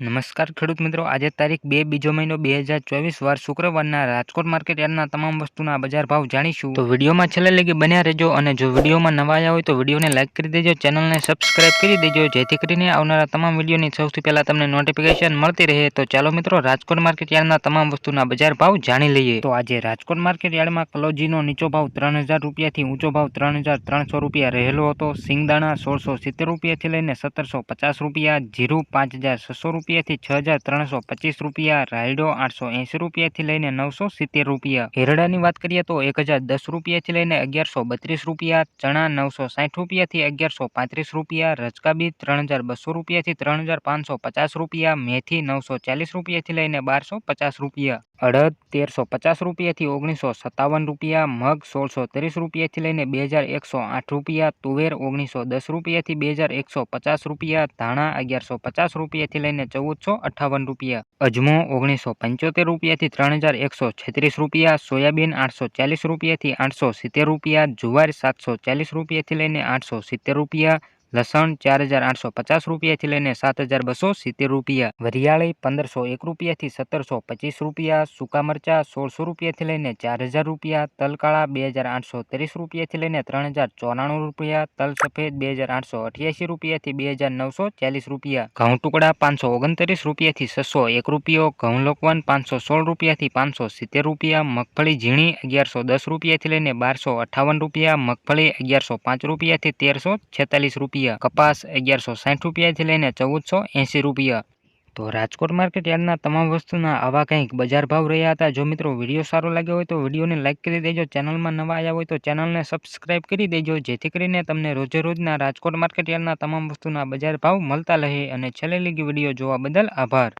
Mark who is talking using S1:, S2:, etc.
S1: નમસ્કાર ખેડૂત મિત્રો. આજે તારીખ બે બીજો મહિનો બે હજાર ચોવીસ, વાર શુક્રવારના રાજકોટ માર્કેટ યાર્ડના તમામ વસ્તુના બજાર ભાવ જાણીશું. તો વિડીયોમાં છેલ્લે લગી બન્યા રહેજો અને જો વિડીયોમાં નવા આવ્યા હોય તો વિડીયોને લાઇક કરી દેજો, ચેનલને સબસ્ક્રાઇબ કરી દેજો, જેથી કરીને આવનારા તમામ વિડીયોની સૌથી પહેલાં તમને નોટિફિકેશન મળતી રહે. તો ચાલો મિત્રો, રાજકોટ માર્કેટ યાર્ડના તમામ વસ્તુના બજાર ભાવ જાણી લઈએ. તો આજે રાજકોટ માર્કેટ યાર્ડમાં કલોજીનો નીચો ભાવ ત્રણ હજાર રૂપિયાથી ઊંચો ભાવ ત્રણ હજાર ત્રણસો રૂપિયા રહેલો હતો. સિંગદાણા સોળસો સિત્તેર રૂપિયાથી લઈને સત્તરસો પચાસ રૂપિયા, જીરું પાંચ હજાર છસો રૂપિયા રૂપિયાથી છ હજાર ત્રણસો પચીસ રૂપિયા, રાયડો આઠસો એંસી રૂપિયાથી લઈને નવસો સિત્તેર રૂપિયા. હેરડાની વાત કરીએ તો એક હજાર દસ રૂપિયાથી લઈને અગિયારસો બત્રીસ રૂપિયા, ચણા નવસો સાઠ રૂપિયાથી અગિયારસો પાંત્રીસ રૂપિયા રચકાબી ત્રણ હજાર બસો રૂપિયાથી ત્રણ હજાર પાંચસો પચાસ રૂપિયા, મેથી નવસો ચાલીસ રૂપિયાથી લઈને બારસો પચાસ રૂપિયા. અડદ તેરસો પચાસ રૂપિયાથી ઓગણીસો સત્તાવન રૂપિયા, મગ સોળસો ત્રીસ રૂપિયાથી લઈને બે હજાર એકસો આઠ રૂપિયા, તુવેર ઓગણીસો દસ રૂપિયાથી બે હજાર એકસો પચાસ રૂપિયા, ધાણા અગિયારસો પચાસ રૂપિયાથી લઈને ચૌદસો અઠ્ઠાવન રૂપિયા, અજમો ઓગણીસો પંચોતેર રૂપિયાથી ત્રણ હજાર એકસો છત્રીસ રૂપિયા, સોયાબીન આઠસો ચાલીસ રૂપિયાથી આઠસો સિત્તેર રૂપિયા, જુવાર સાતસો ચાલીસ રૂપિયાથી લઈને આઠસો સિત્તેર રૂપિયા લસણ ચાર હજાર આઠસો પચાસ રૂપિયાથી લઈને સાત હજાર બસો સિત્તેર રૂપિયા, વરિયાળી પંદરસો એક રૂપિયાથી સત્તરસો પચીસ રૂપિયા, સૂકા મરચાં સોળસો રૂપિયાથી લઈને ચાર હજાર રૂપિયા, તલકાળા બે હજાર આઠસો ત્રીસ રૂપિયાથી લઈને ત્રણ હજાર ચોરાણું રૂપિયા, તલ સફેદ બે હજાર આઠસો અઠ્યાસી રૂપિયાથી બે હજાર નવસો ચાલીસ રૂપિયા, ઘઉં ટુકડા પાંચસો ઓગણત્રીસ રૂપિયાથી છસો એક રૂપિયો, ઘઉં લોકવન પાંચસો સોળ રૂપિયાથી પાંચસો સિત્તેર રૂપિયા, મગફળી ઝીણી અગિયારસો દસ રૂપિયાથી લઈને બારસો અઠાવન રૂપિયા, મગફળી અગિયારસો પાંચ રૂપિયાથી તેરસો છેતાલીસ રૂપિયા. રૂપિયા, કપાસ અગિયારસો સાઠ રૂપિયાથી લઈને ચૌદસો એંસી રૂપિયા. તો રાજકોટ માર્કેટ યાર્ડના તમામ વસ્તુના આવા કંઈક બજાર ભાવ રહ્યા હતા. જો મિત્રો વીડિયો સારો લાગ્યો હોય તો વિડીયોને લાઇક કરી દેજો, ચેનલમાં નવા આવ્યા હોય તો ચેનલને સબસ્ક્રાઇબ કરી દેજો, જેથી કરીને તમને રોજે રોજના રાજકોટ માર્કેટ યાર્ડના તમામ વસ્તુના બજાર ભાવ મળતા રહે. અને છેલ્લે લીગી વીડિયો જોવા બદલ આભાર.